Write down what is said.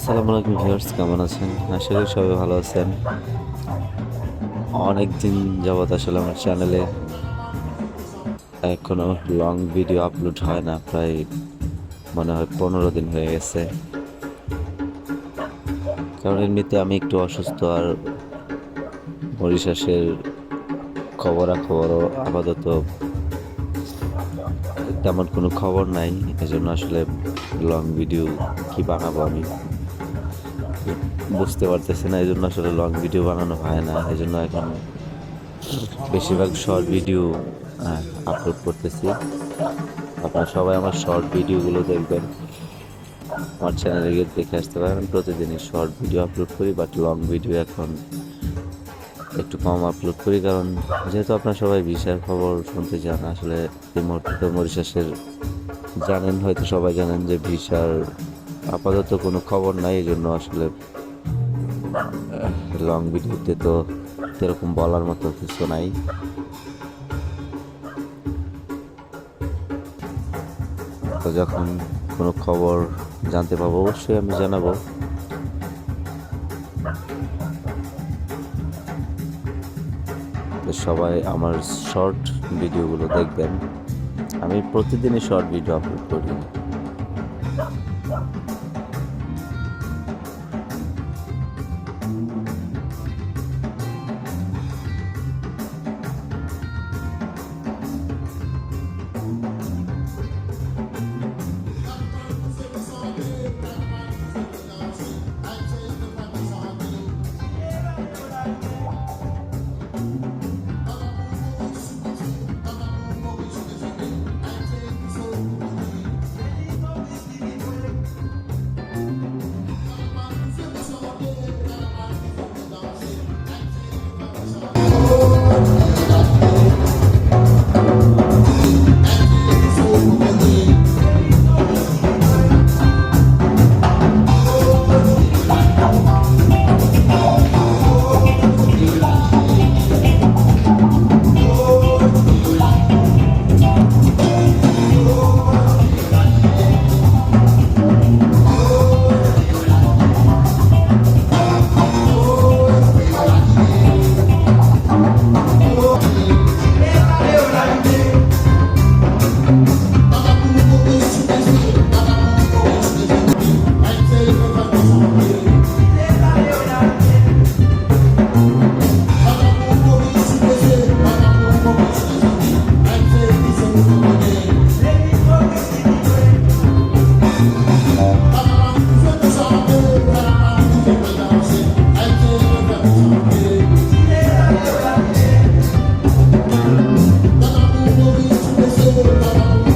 আসসালামু আলাইকুম ভিউয়ার্স, কেমন আছেন? আশা করি সবাই ভালো আছেন। অনেক দিন যাবৎ আসলে আমার চ্যানেলে এখনও লং ভিডিও আপলোড হয় না, প্রায় মনে হয় পনেরো দিন হয়ে গেছে। কারণ এমনিতে আমি একটু অসুস্থ আর মরিশাসের খবরাখবরও আপাতত তেমন কোনো খবর নাই, এজন্য আসলে লং ভিডিও কি বানাবো আমি? বুঝতে পারতেছে না এই জন্য আসলে লং ভিডিও বানানো হয় না এই জন্য এখন বেশিরভাগ শর্ট ভিডিও আপলোড করতেছি। আপনারা সবাই আমার শর্ট ভিডিওগুলো দেখবেন। আমার চ্যানেলে গিয়ে দেখে আসতে পারেন প্রতিদিনই শর্ট ভিডিও আপলোড করি বাট লং ভিডিও এখন একটু কম আপলোড করি, কারণ যেহেতু আপনারা সবাই ভিসার খবর শুনতে চান, আসলে মরিশাসের জানেন, হয়তো সবাই জানেন যে ভিসার আপাতত কোনো খবর নাই এই জন্য আসলে লং ভিডিওতে তো এরকম বলার মতো কিছু নাই। তো যখন কোনো খবর জানতে পাবো, অবশ্যই আমি জানাব। তো সবাই আমার শর্ট ভিডিওগুলো দেখবেন। আমি প্রতিদিনই শর্ট ভিডিও আপলোড করি। Thank you.